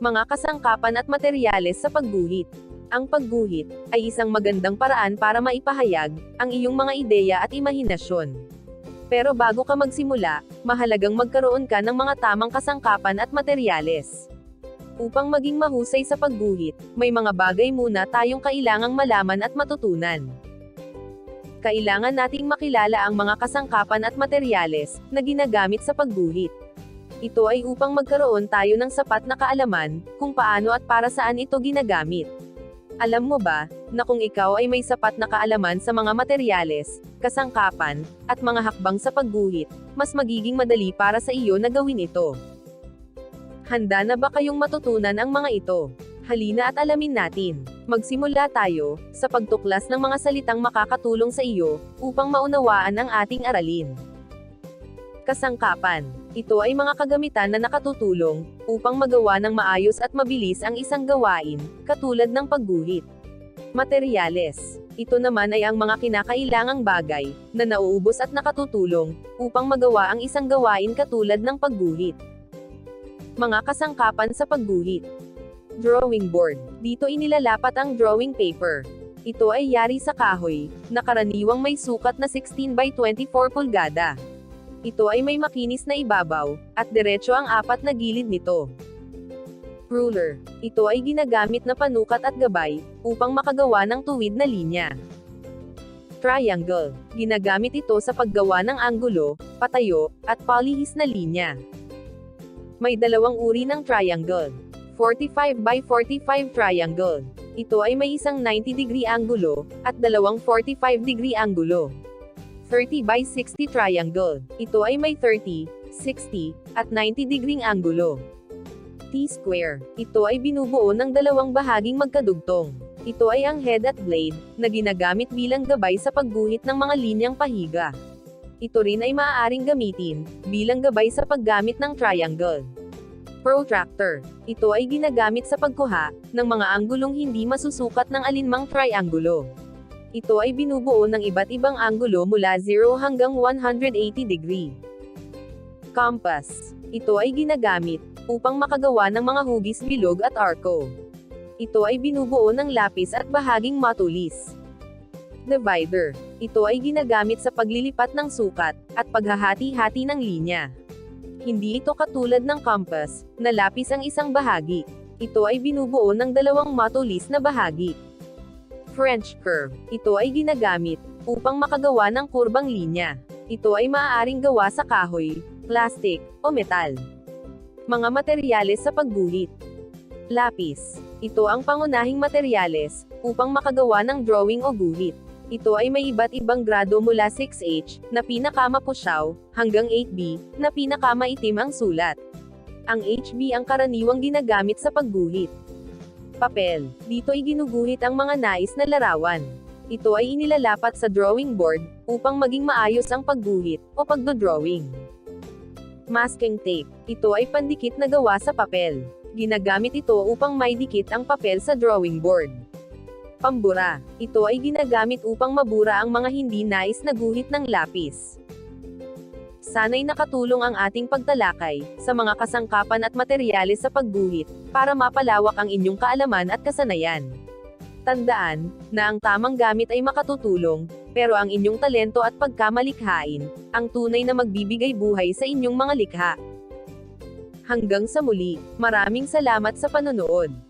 Mga kasangkapan at materyales sa pagguhit. Ang pagguhit ay isang magandang paraan para maipahayag ang iyong mga ideya at imahinasyon. Pero bago ka magsimula, mahalagang magkaroon ka ng mga tamang kasangkapan at materyales. Upang maging mahusay sa pagguhit, may mga bagay muna tayong kailangang malaman at matutunan. Kailangan nating makilala ang mga kasangkapan at materyales na ginagamit sa pagguhit. Ito ay upang magkaroon tayo ng sapat na kaalaman kung paano at para saan ito ginagamit. Alam mo ba, na kung ikaw ay may sapat na kaalaman sa mga materyales, kasangkapan, at mga hakbang sa pagguhit, mas magiging madali para sa iyo na gawin ito. Handa na ba kayong matutunan ang mga ito? Halina at alamin natin. Magsimula tayo sa pagtuklas ng mga salitang makakatulong sa iyo upang maunawaan ang ating aralin. Kasangkapan. Ito ay mga kagamitan na nakatutulong upang magawa ng maayos at mabilis ang isang gawain, katulad ng pagguhit. Materyales. Ito naman ay ang mga kinakailangang bagay na nauubos at nakatutulong upang magawa ang isang gawain katulad ng pagguhit. Mga kasangkapan sa pagguhit. Drawing board. Dito inilalapat ang drawing paper. Ito ay yari sa kahoy, na karaniwang may sukat na 16 by 24 pulgada. Ito ay may makinis na ibabaw, at diretso ang apat na gilid nito. Ruler. Ito ay ginagamit na panukat at gabay, upang makagawa ng tuwid na linya. Triangle. Ginagamit ito sa paggawa ng anggulo, patayo, at palihis na linya. May dalawang uri ng triangle. 45 by 45 triangle. Ito ay may isang 90 degree anggulo, at dalawang 45 degree anggulo. 30 by 60 triangle. Ito ay may 30, 60, at 90 degreeng anggulo. T-square. Ito ay binubuo ng dalawang bahaging magkadugtong. Ito ay ang head at blade, na ginagamit bilang gabay sa pagguhit ng mga linyang pahiga. Ito rin ay maaaring gamitin, bilang gabay sa paggamit ng triangle. Protractor. Ito ay ginagamit sa pagkuha, ng mga anggulong hindi masusukat ng alinmang triangulo. Ito ay binubuo ng iba't ibang anggulo mula 0 hanggang 180 degree. Compass. Ito ay ginagamit upang makagawa ng mga hugis bilog at arco. Ito ay binubuo ng lapis at bahaging matulis. Divider. Ito ay ginagamit sa paglilipat ng sukat at paghahati-hati ng linya. Hindi ito katulad ng compass, na lapis ang isang bahagi. Ito ay binubuo ng dalawang matulis na bahagi. French curve. Ito ay ginagamit upang makagawa ng kurbang linya. Ito ay maaaring gawa sa kahoy, plastic, o metal. Mga materyales sa pagguhit. Lapis. Ito ang pangunahing materyales upang makagawa ng drawing o guhit. Ito ay may iba't ibang grado mula 6H, na pinakamapusyaw, hanggang 8B, na pinakamaitim ang sulat. Ang HB ang karaniwang ginagamit sa pagguhit. Papel. Dito ay ginuguhit ang mga nais na larawan. Ito ay inilalapat sa drawing board, upang maging maayos ang pagguhit, o pagdodrawing. Masking tape. Ito ay pandikit na gawa sa papel. Ginagamit ito upang maidikit ang papel sa drawing board. Pambura. Ito ay ginagamit upang mabura ang mga hindi nais na guhit ng lapis. Sana'y nakatulong ang ating pagtalakay sa mga kasangkapan at materyales sa pagguhit para mapalawak ang inyong kaalaman at kasanayan. Tandaan na ang tamang gamit ay makatutulong, pero ang inyong talento at pagkamalikhain ang tunay na magbibigay buhay sa inyong mga likha. Hanggang sa muli, maraming salamat sa panonood.